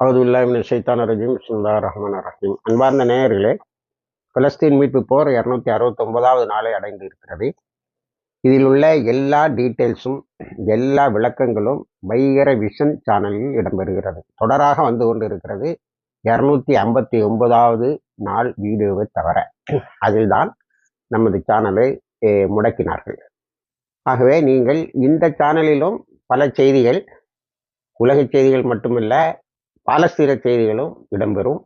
அவதுல்லாமின் சைத்தான ரஜீம். சுல்லா ரஹ்மான் ரஹீம். அன்பார்ந்த நேயர்களே பலஸ்தீன் மீட்பு போர் இரநூத்தி அறுபத்தொன்பதாவது நாளை அடைந்து இருக்கிறது இதில் உள்ள எல்லா டீட்டெயில்ஸும் எல்லா விளக்கங்களும் வைகர விஷன் சேனலில் இடம்பெறுகிறது. தொடராக வந்து கொண்டு இருக்கிறது இரநூத்தி ஐம்பத்தி ஒன்பதாவது நாள் வீடியோவை தவிர அதில்தான் நமது சேனலை முடக்கினார்கள். ஆகவே நீங்கள் இந்த சேனலிலும் பல செய்திகள் உலக செய்திகள் மட்டுமில்லை பாலஸ்தீன செய்திகளும் இடம்பெறும்.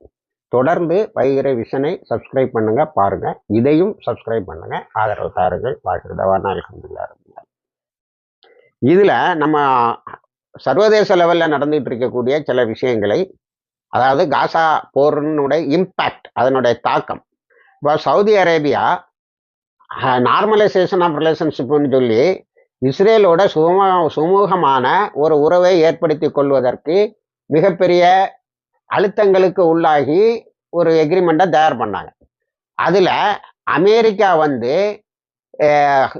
தொடர்ந்து வைகிற விஷனை சப்ஸ்கிரைப் பண்ணுங்க பாருங்க. இதையும் சப்ஸ்கிரைப் பண்ணுங்க. ஆதரவு தாருங்கள். வாழ்கிறதவான அலமதுல்லா இதுல நம்ம சர்வதேச லெவல்ல நடந்துட்டு இருக்கக்கூடிய சில விஷயங்களை அதாவது காசா போரினுடைய இம்பேக்ட் அதனுடைய தாக்கம். இப்போ சவுதி அரேபியா நார்மலைசேஷன் ஆஃப் ரிலேஷன்ஷிப்னு சொல்லி இஸ்ரேலோட சும சுமூகமான ஒரு உறவை ஏற்படுத்தி கொள்வதற்கு மிகப்பெரிய அழுத்தங்களுக்கு உள்ளாகி ஒரு எக்ரிமெண்ட்டை தயார் பண்ணாங்க. அதில் அமெரிக்கா வந்து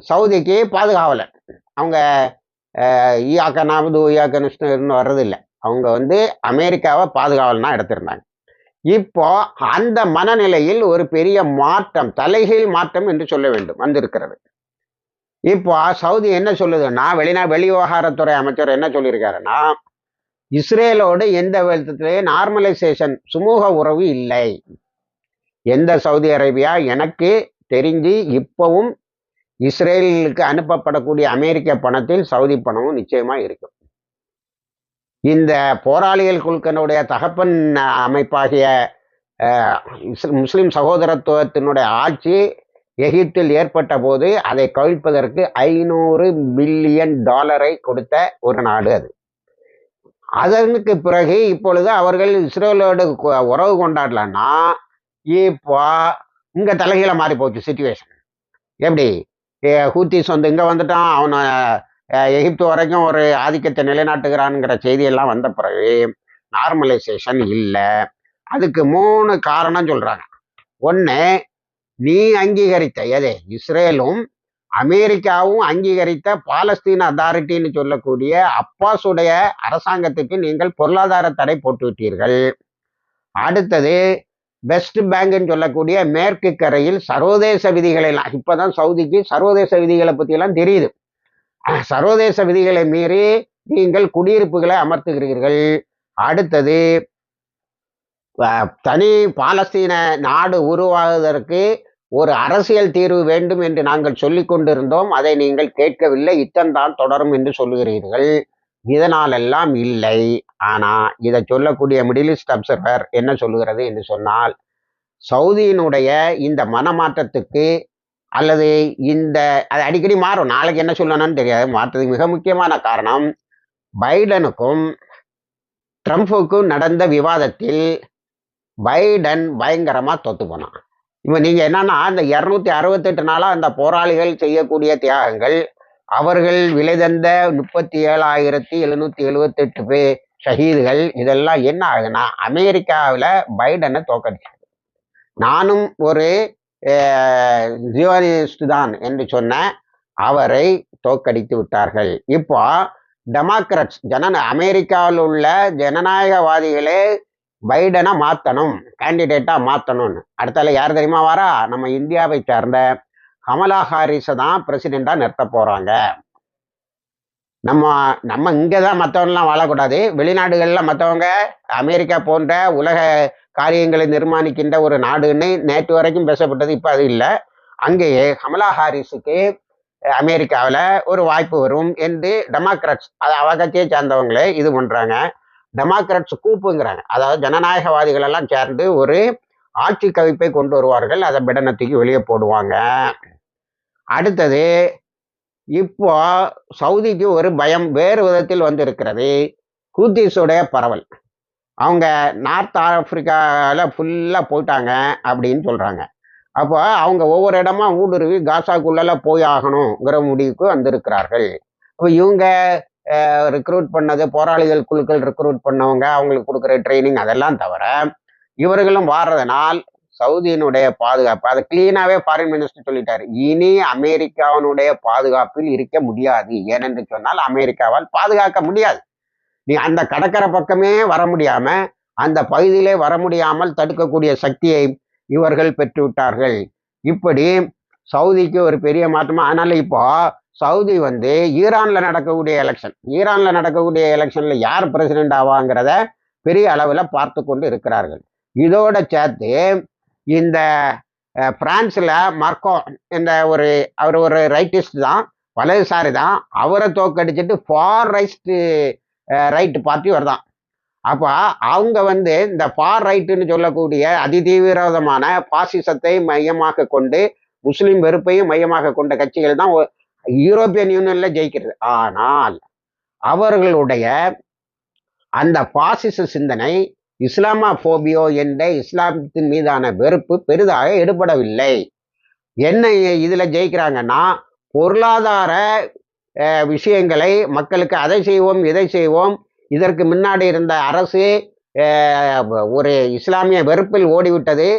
சவுதிக்கு பாதுகாவலர். அவங்க ஈயாக்கனாவது ஈயாக்கனிஸ்ட்னு வர்றதில்லை. அவங்க வந்து அமெரிக்காவை பாதுகாவலனா எடுத்திருந்தாங்க. இப்போ அந்த மனநிலையில் ஒரு பெரிய மாற்றம் தலைகீழ் மாற்றம் என்று சொல்ல வேண்டும் வந்திருக்கிறது. இப்போ சவுதி என்ன சொல்லுதுன்னா வெளிநா விவகாரத்துறை அமைச்சர் என்ன சொல்லியிருக்காருன்னா இஸ்ரேலோடு எந்த விதத்திலேயே நார்மலைசேஷன் சுமூக உறவு இல்லை. எந்த சவுதி அரேபியா? எனக்கு தெரிஞ்சு இப்பவும் இஸ்ரேலுக்கு அனுப்பப்படக்கூடிய அமெரிக்க பணத்தில் சவுதி பணமும் நிச்சயமா இருக்கும். இந்த போராளிகள் குழுக்கனுடைய தகப்பன் அமைப்பாகிய முஸ்லிம் சகோதரத்துவத்தினுடைய ஆட்சி எகிப்தில் ஏற்பட்ட போது அதை கவிழ்ப்பதற்கு ஐநூறு பில்லியன் டாலரை கொடுத்த ஒரு நாடு அது. அதற்கு பிறகு இப்பொழுது அவர்கள் இஸ்ரேலோடு உறவு கொண்டாடலன்னா இப்போ இங்கே தலைகீழ மாறி போச்சு சுச்சுவேஷன் எப்படி? ஹூத்திஸ் வந்து இங்கே வந்துட்டான் அவனை எகிப்து வரைக்கும் ஒரு ஆதிக்கத்தை நிலைநாட்டுகிறான்ங்கிற செய்தியெல்லாம் வந்த பிறகு நார்மலைசேஷன் இல்லை. அதுக்கு மூணு காரணம் சொல்கிறாங்க ஒன்று நீ அங்கீகரித்த எதே? இஸ்ரேலும் அமெரிக்காவும் அங்கீகரித்த பாலஸ்தீன் அத்தாரிட்டின்னு சொல்லக்கூடிய அப்பாஸுடைய அரசாங்கத்துக்கு நீங்கள் பொருளாதார தடை போட்டுவிட்டீர்கள். அடுத்தது வெஸ்ட் பேங்க்னு சொல்லக்கூடிய மேற்கு கரையில் சர்வதேச விதிகளை எல்லாம் இப்போதான் சவுதிக்கு சர்வதேச விதிகளை பற்றியெல்லாம் தெரியுது. சர்வதேச விதிகளை மீறி நீங்கள் குடியிருப்புகளை அமர்த்துகிறீர்கள். அடுத்தது தனி பாலஸ்தீன நாடு உருவாகுவதற்கு ஒரு அரசியல் தீர்வு வேண்டும் என்று நாங்கள் சொல்லி கொண்டிருந்தோம். அதை நீங்கள் கேட்கவில்லை. இத்தன்தான் தொடரும் என்று சொல்லுகிறீர்கள். இதனாலெல்லாம் இல்லை. ஆனால் இதை சொல்லக்கூடிய மிடில் ஈஸ்ட் அப்சர்வர் என்ன சொல்லுகிறது என்று சொன்னால் சவுதியினுடைய இந்த மனமாற்றத்துக்கு அல்லது இந்த அது அடிக்கடி மாறும். நாளைக்கு என்ன சொல்லணும்னு தெரியாது. மாற்றதுக்கு மிக முக்கியமான காரணம் பைடனுக்கும் ட்ரம்ப்புக்கும் நடந்த விவாதத்தில் பைடன் பயங்கரமாக தோத்து போனான். இப்போ நீங்கள் என்னன்னா அந்த இரநூத்தி அறுபத்தெட்டு நாளாக அந்த போராளிகள் செய்யக்கூடிய தியாகங்கள் அவர்கள் விளைதந்த முப்பத்தி ஏழாயிரத்தி எழுநூத்தி எழுபத்தெட்டு பே ஷஹீதுகள் இதெல்லாம் என்ன ஆகுதுன்னா அமெரிக்காவில் பைடனை தோக்கடிச்சது நானும் ஒரு ஜியோனிஸ்ட் தான் என்று சொன்ன அவரை தோக்கடித்து விட்டார்கள். இப்போ டெமோக்ரட்ஸ் ஜன அமெரிக்காவில் உள்ள ஜனநாயகவாதிகளே பைடனை மாற்றணும் கேண்டிடேட்டாக மாற்றணும்னு அடுத்தால யார் தெரியுமா வாரா? நம்ம இந்தியாவை சேர்ந்த கமலா ஹாரிஸை தான் பிரசிடெண்ட்டாக நிறுத்த போகிறாங்க நம்ம நம்ம இங்கே தான் மற்றவங்களாம் வாழக்கூடாது. வெளிநாடுகளில் மற்றவங்க அமெரிக்கா போன்ற உலக காரியங்களை நிர்மாணிக்கின்ற ஒரு நாடுன்னு நேற்று வரைக்கும் பேசப்பட்டது இப்போ அது இல்லை. அங்கேயே கமலா ஹாரிஸுக்கு அமெரிக்காவில் ஒரு வாய்ப்பு வரும் என்று டெமோக்ராட்ஸ் அது அவகத்தையே சார்ந்தவங்களே இது பண்ணுறாங்க டெமோக்ராட்ஸ் கூப்புங்கிறாங்க. அதாவது ஜனநாயகவாதிகள் எல்லாம் சேர்ந்து ஒரு ஆட்சி கவிப்பை கொண்டு வருவார்கள். அதை பிடனத்துக்கு வெளியே போடுவாங்க. அடுத்தது இப்போ சவுதிக்கு ஒரு பயம் வேறு விதத்தில் வந்திருக்கிறது. ஹூத்திஸுடைய பரவல். அவங்க நார்த் ஆப்பிரிக்காவில் ஃபுல்லாக போயிட்டாங்க அப்படின்னு சொல்கிறாங்க அப்போ அவங்க ஒவ்வொரு இடமா ஊடுருவி காசாக்குள்ளெல்லாம் போய் ஆகணுங்கிற முடிவுக்கு வந்திருக்கிறார்கள். இப்போ இவங்க ரிக்ரூட் பண்ணது போராளிகள் குழுக்கள் ரிக்ரூட் பண்ணவங்க அவங்களுக்கு கொடுக்குற ட்ரைனிங் அதெல்லாம் தவிர இவர்களும் வாடுறதுனால் சவுதியினுடைய பாதுகாப்பு அதை கிளீனாகவே ஃபாரின் மினிஸ்டர் சொல்லிட்டாரு. இனி அமெரிக்காவினுடைய பாதுகாப்பில் இருக்க முடியாது. ஏனென்று சொன்னால் அமெரிக்காவால் பாதுகாக்க முடியாது. நீ அந்த கடற்கரை பக்கமே வர முடியாம அந்த பகுதியிலே வர முடியாமல் தடுக்கக்கூடிய சக்தியை இவர்கள் பெற்றுவிட்டார்கள். இப்படி சவுதிக்கு ஒரு பெரிய மாற்றமா அதனால இப்போ சவுதி வந்து ஈரானில் நடக்கக்கூடிய எலெக்ஷன் ஈரானில் நடக்கக்கூடிய எலெக்ஷனில் யார் பிரசிடென்ட் ஆவாங்கிறத பெரிய அளவில் பார்த்து கொண்டு இருக்கிறார்கள். இதோட சேர்த்து இந்த பிரான்ஸில் மர்க்கோ இந்த ஒரு அவர் ஒரு ரைட்டிஸ்ட் தான் வலதுசாரி தான் அவரை தோக்கடிச்சிட்டு ஃபார் ரைஸ்ட்டு ரைட் பார்ட்டி வருதான். அப்போ அவங்க வந்து இந்த ஃபார் ரைட்டுன்னு சொல்லக்கூடிய அதிதீவிரவாதமான பாசிசத்தை மையமாக கொண்டு முஸ்லீம் வெறுப்பையும் மையமாக கொண்ட கட்சிகள் தான் யூரோப்பியன் யூனியன்ல ஜெயிக்கிறது. ஆனால் அவர்களுடைய அந்த பாசிச சிந்தனை இஸ்லாமோபியோ என்ற இஸ்லாமத்தின் மீதான வெறுப்பு பெரிதாக எடுபடவில்லை. என்ன இதுல ஜெயிக்கிறாங்கன்னா பொருளாதார விஷயங்களை மக்களுக்கு அதை செய்வோம் இதை செய்வோம். இதற்கு முன்னாடி இருந்த அரசு ஒரு இஸ்லாமிய வெறுப்பில் ஓடிவிட்டது.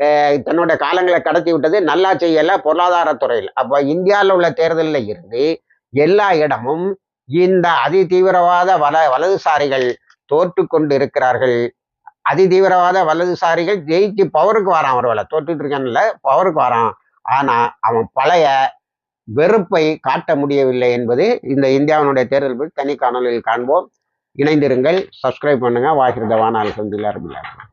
தன்னோட தன்னுடைய காலங்களை கடத்தி விட்டது நல்லா செய்யல பொருளாதாரத்துறையில். அப்போ இந்தியாவில் உள்ள தேர்தலில் இருந்து எல்லா இடமும் இந்த அதி தீவிரவாத வல வலதுசாரிகள் தோற்று கொண்டு இருக்கிறார்கள் அதி தீவிரவாத வலதுசாரிகள் ஜெயிச்சு பவருக்கு வரான் ஒருவேளை தோற்றுட்டு இருக்கான்ல பவருக்கு வரான். ஆனால் அவன் பழைய வெறுப்பை காட்ட முடியவில்லை என்பது இந்த இந்தியாவினுடைய தேர்தல் பற்றி தனி காணொலியில் காண்போம். இணைந்திருங்கள் சப்ஸ்கிரைப் பண்ணுங்க. வாகிருதவான அல்ஹம்துலில்லாஹ் ரபில் அருமையாக